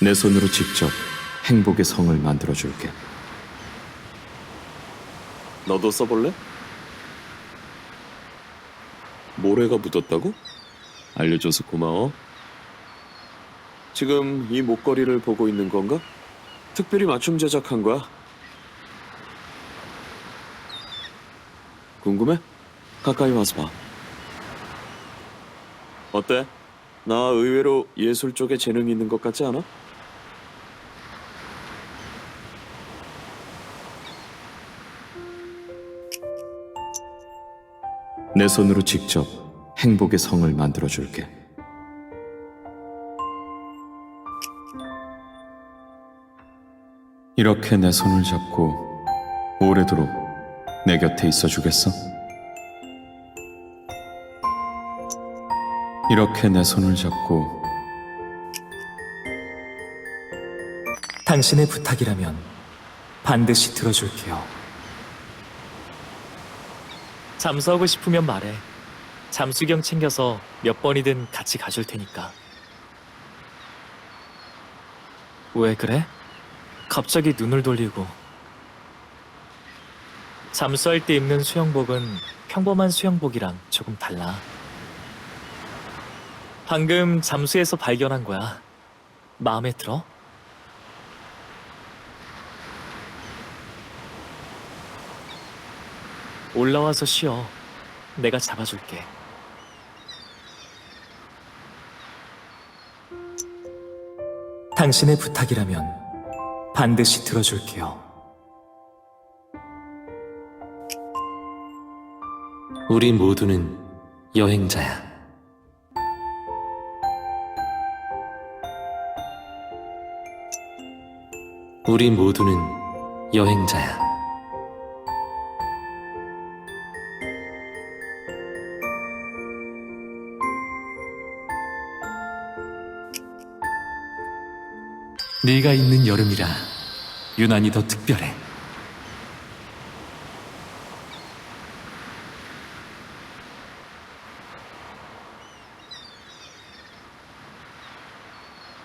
내 손으로 직접 행복의 성을 만들어 줄게. 너도 써볼래? 모래가 묻었다고? 알려줘서 고마워. 지금 이 목걸이를 보고 있는 건가? 특별히 맞춤 제작한 거야. 궁금해? 가까이 와서 봐. 어때? 나 의외로 예술 쪽에 재능이 있는 것 같지 않아? 내 손으로 직접 행복의 성을 만들어 줄게. 이렇게 내 손을 잡고 오래도록 내 곁에 있어 주겠어? 이렇게 내 손을 잡고 당신의 부탁이라면 반드시 들어줄게요. 잠수하고 싶으면 말해. 잠수경 챙겨서 몇 번이든 같이 가줄 테니까. 왜 그래? 갑자기 눈을 돌리고. 잠수할 때 입는 수영복은 평범한 수영복이랑 조금 달라. 방금 잠수해서 발견한 거야. 마음에 들어? 올라와서 쉬어. 내가 잡아줄게. 당신의 부탁이라면 반드시 들어줄게요. 우리 모두는 여행자야. 우리 모두는 여행자야. 네가 있는 여름이라 유난히 더 특별해.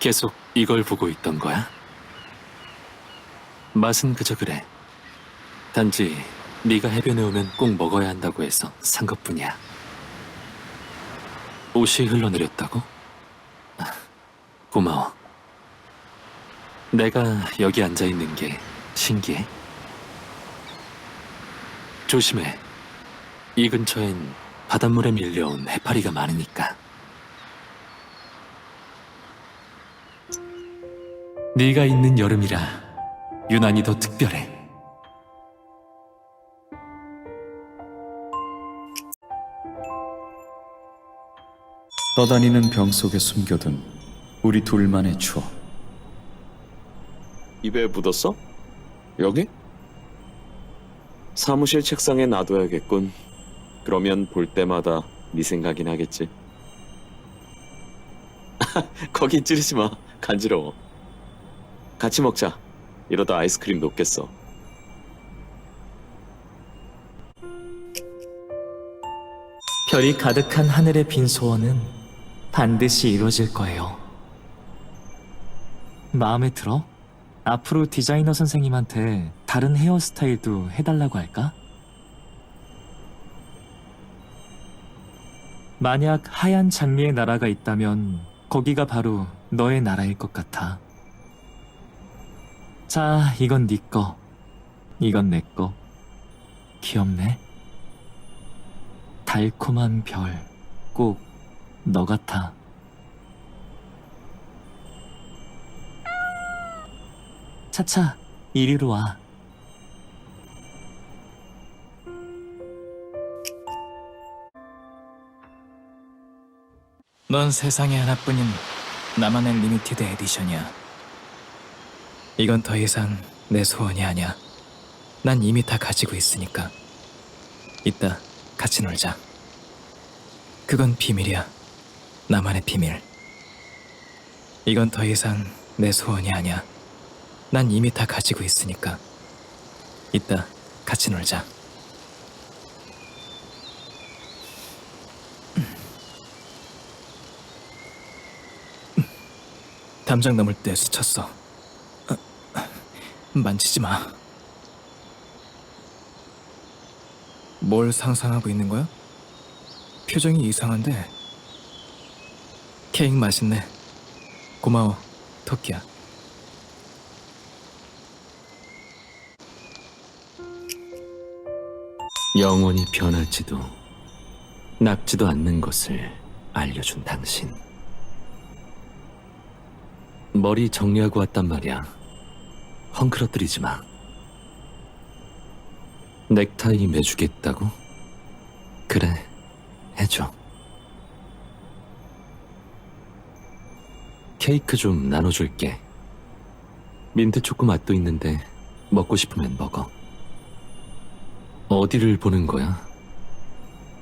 계속 이걸 보고 있던 거야? 맛은 그저 그래. 단지 네가 해변에 오면 꼭 먹어야 한다고 해서 산 것뿐이야. 옷이 흘러내렸다고? 아, 고마워. 내가 여기 앉아 있는 게 신기해. 조심해. 이 근처엔 바닷물에 밀려온 해파리가 많으니까. 네가 있는 여름이라 유난히 더 특별해. 떠다니는 병 속에 숨겨둔 우리 둘만의 추억. 입에 묻었어? 여기? 사무실 책상에 놔둬야겠군. 그러면 볼 때마다 네 생각이 나겠지. 거기 찌르지 마. 간지러워. 같이 먹자. 이러다 아이스크림 녹겠어. 별이 가득한 하늘의 빈 소원은 반드시 이루어질 거예요. 마음에 들어? 앞으로 디자이너 선생님한테 다른 헤어스타일도 해달라고 할까? 만약 하얀 장미의 나라가 있다면 거기가 바로 너의 나라일 것 같아. 자, 이건 네 거. 이건 내 거. 귀엽네. 달콤한 별, 꼭 너 같아. 차차, 이리로 와. 넌 세상에 하나뿐인 나만의 리미티드 에디션이야. 이건 더 이상 내 소원이 아니야. 난 이미 다 가지고 있으니까. 이따 같이 놀자. 그건 비밀이야. 나만의 비밀. 이건 더 이상 내 소원이 아니야. 난 이미 다 가지고 있으니까. 이따 같이 놀자. 담장 넘을 때 스쳤어. 아, 만지지 마. 뭘 상상하고 있는 거야? 표정이 이상한데. 케이크 맛있네. 고마워, 토끼야. 영원히 변하지도 낫지도 않는 것을 알려준 당신. 머리 정리하고 왔단 말이야. 헝클어뜨리지 마. 넥타이 매주겠다고? 그래, 해줘. 케이크 좀 나눠줄게. 민트 초코 맛도 있는데 먹고 싶으면 먹어. 어디를 보는 거야?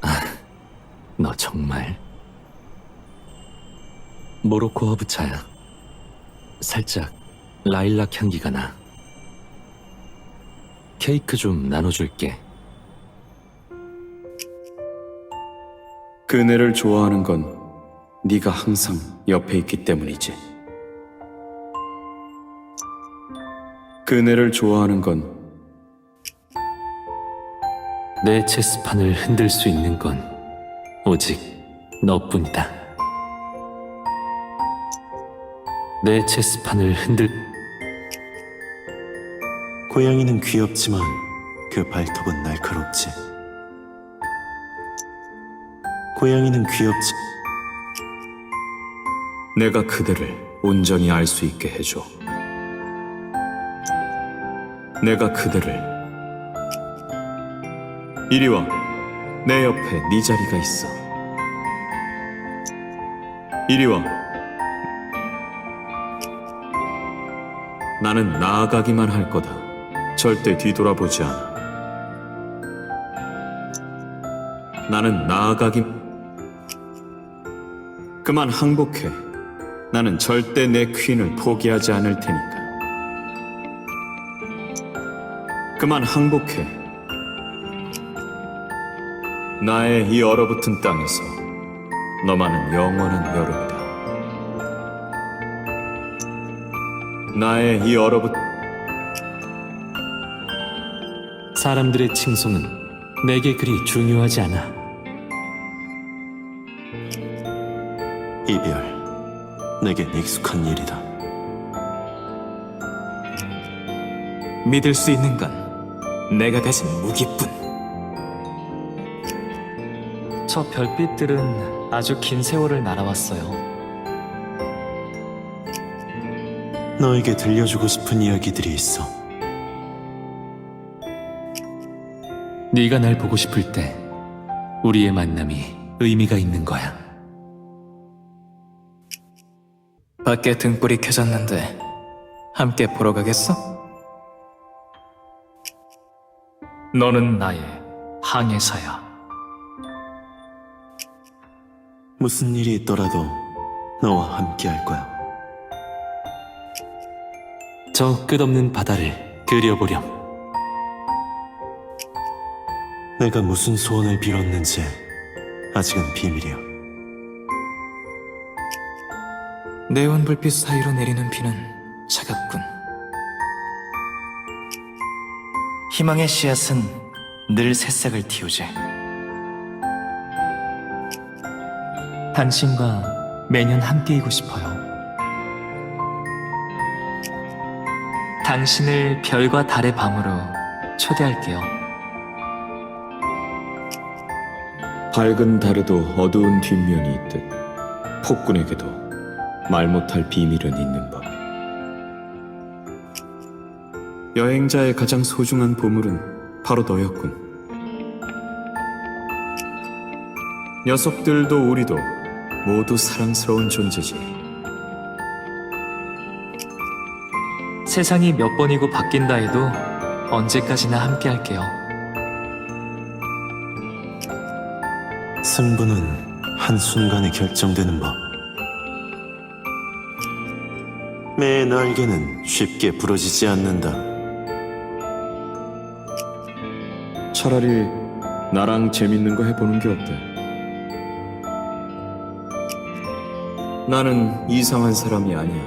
아, 너 정말 모로코 허브차야. 살짝 라일락 향기가 나. 케이크 좀 나눠줄게. 그네를 좋아하는 건 네가 항상 옆에 있기 때문이지. 그네를 좋아하는 건 내 체스판을 흔들 수 있는 건 오직 너뿐이다. 내 체스판을 흔들 고양이는 귀엽지만 그 발톱은 날카롭지. 고양이는 귀엽지. 내가 그대를 온전히 알 수 있게 해줘. 내가 그대를 이리 와. 내 옆에 네 자리가 있어. 이리 와. 나는 나아가기만 할 거다. 절대 뒤돌아보지 않아. 나는 나아가기 그만 항복해. 나는 절대 내 퀸을 포기하지 않을 테니까. 그만 항복해. 나의 이 얼어붙은 땅에서 너만은 영원한 여름이다. 나의 이 얼어붙 사람들의 칭송은 내게 그리 중요하지 않아. 이별. 내겐 익숙한 일이다. 믿을 수 있는 건 내가 가진 무기뿐. 저 별빛들은 아주 긴 세월을 날아왔어요. 너에게 들려주고 싶은 이야기들이 있어. 네가 날 보고 싶을 때 우리의 만남이 의미가 있는 거야. 밖에 등불이 켜졌는데 함께 보러 가겠어? 너는 나의 항해사야. 무슨 일이 있더라도 너와 함께 할 거야. 저 끝없는 바다를 그려보렴. 내가 무슨 소원을 빌었는지 아직은 비밀이야. 네온 불빛 사이로 내리는 비는 차갑군. 희망의 씨앗은 늘 새싹을 틔우지. 당신과 매년 함께이고 싶어요. 당신을 별과 달의 밤으로 초대할게요. 밝은 달에도 어두운 뒷면이 있듯 폭군에게도 말 못할 비밀은 있는 법. 여행자의 가장 소중한 보물은 바로 너였군. 녀석들도 우리도 모두 사랑스러운 존재지. 세상이 몇 번이고 바뀐다 해도 언제까지나 함께 할게요. 승부는 한순간에 결정되는 법. 매의 날개는 쉽게 부러지지 않는다. 차라리 나랑 재밌는 거 해보는 게 어때? 나는 이상한 사람이 아니야.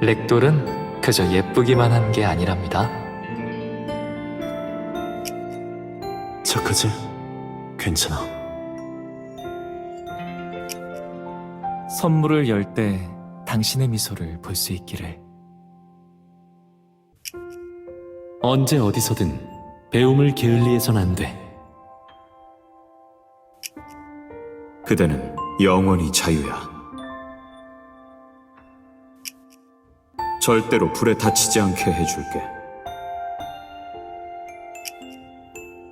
렉돌은 그저 예쁘기만 한 게 아니랍니다. 착하지? 괜찮아. 선물을 열 때 당신의 미소를 볼 수 있기를. 언제 어디서든 배움을 게을리해선 안 돼. 그대는 영원히 자유야. 절대로 불에 다치지 않게 해줄게.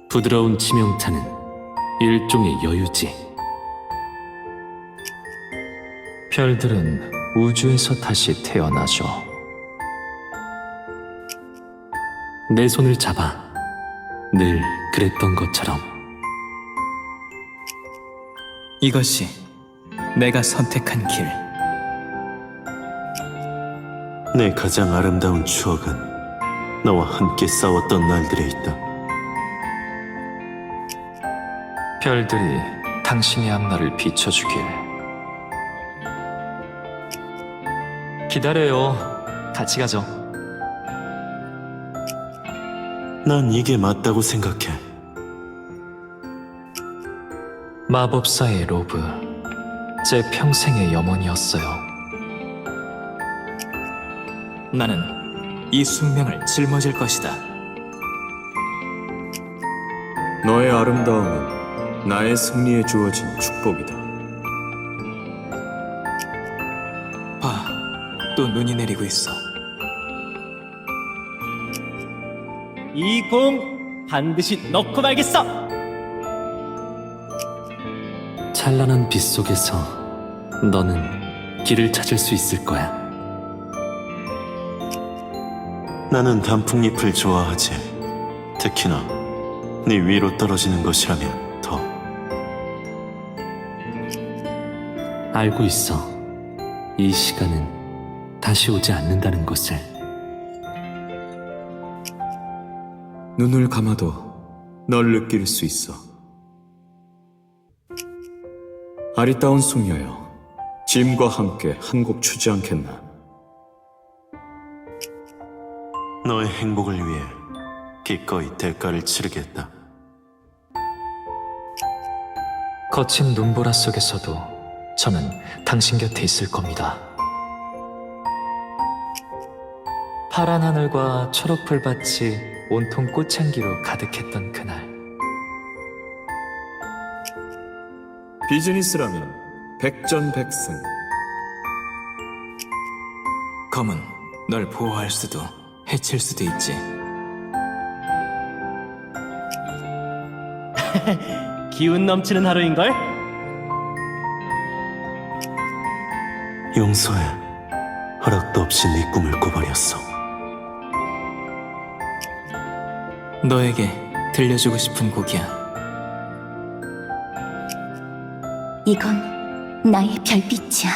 부드러운 치명타는 일종의 여유지. 별들은 우주에서 다시 태어나죠. 내 손을 잡아. 늘 그랬던 것처럼. 이것이 내가 선택한 길. 내 가장 아름다운 추억은 너와 함께 싸웠던 날들에 있다. 별들이 당신의 앞날을 비춰주길. 기다려요. 같이 가죠. 난 이게 맞다고 생각해. 마법사의 로브. 제 평생의 염원이었어요. 나는 이 숙명을 짊어질 것이다. 너의 아름다움은 나의 승리에 주어진 축복이다. 봐, 또 눈이 내리고 있어. 이 공 반드시 넣고 말겠어. 찬란한 빛 속에서 너는 길을 찾을 수 있을 거야. 나는 단풍잎을 좋아하지. 특히나 네 위로 떨어지는 것이라면 더. 알고 있어. 이 시간은 다시 오지 않는다는 것을. 눈을 감아도 널 느낄 수 있어. 아리따운 숙녀여, 짐과 함께 한 곡 추지 않겠나? 너의 행복을 위해 기꺼이 대가를 치르겠다. 거친 눈보라 속에서도 저는 당신 곁에 있을 겁니다. 파란 하늘과 초록 풀밭이 온통 꽃향기로 가득했던 그날. 비즈니스라면 백전백승. 검은 널 보호할 수도 해칠 수도 있지. 기운 넘치는 하루인걸? 용서해. 허락도 없이 네 꿈을 꿔버렸어. 너에게 들려주고 싶은 곡이야. 이건 나의 별빛이야.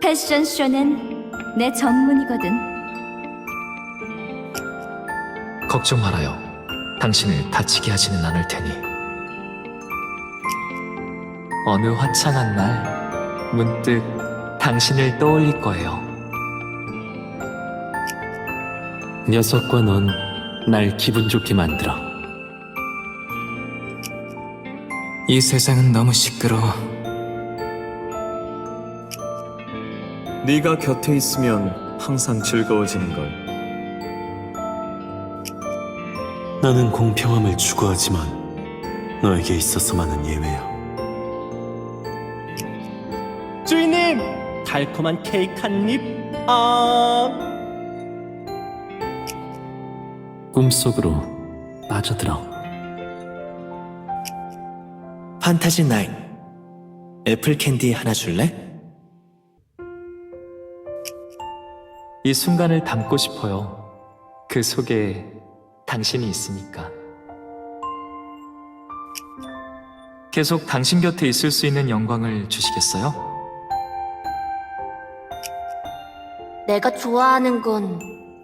패션쇼는 내 전문이거든. 걱정 말아요. 당신을 다치게 하지는 않을 테니. 어느 화창한 날, 문득 당신을 떠올릴 거예요. 녀석과 넌 날 기분 좋게 만들어. 이 세상은 너무 시끄러워. 네가 곁에 있으면 항상 즐거워지는 걸. 나는 공평함을 추구하지만 너에게 있어서만은 예외야. 주인님, 달콤한 케이크 한 입. 아, 꿈속으로 빠져들어. 판타지 나인. 애플 캔디 하나 줄래? 이 순간을 담고 싶어요. 그 속에 당신이 있으니까. 계속 당신 곁에 있을 수 있는 영광을 주시겠어요? 내가 좋아하는 건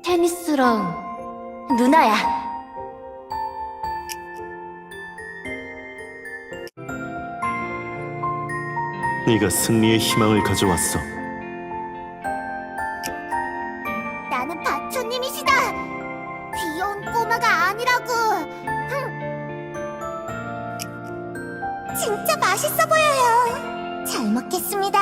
테니스랑 누나야. 네가 승리의 희망을 가져왔어. 나는 바초님이시다. 귀여운 꼬마가 아니라고. 진짜 맛있어 보여요. 잘 먹겠습니다.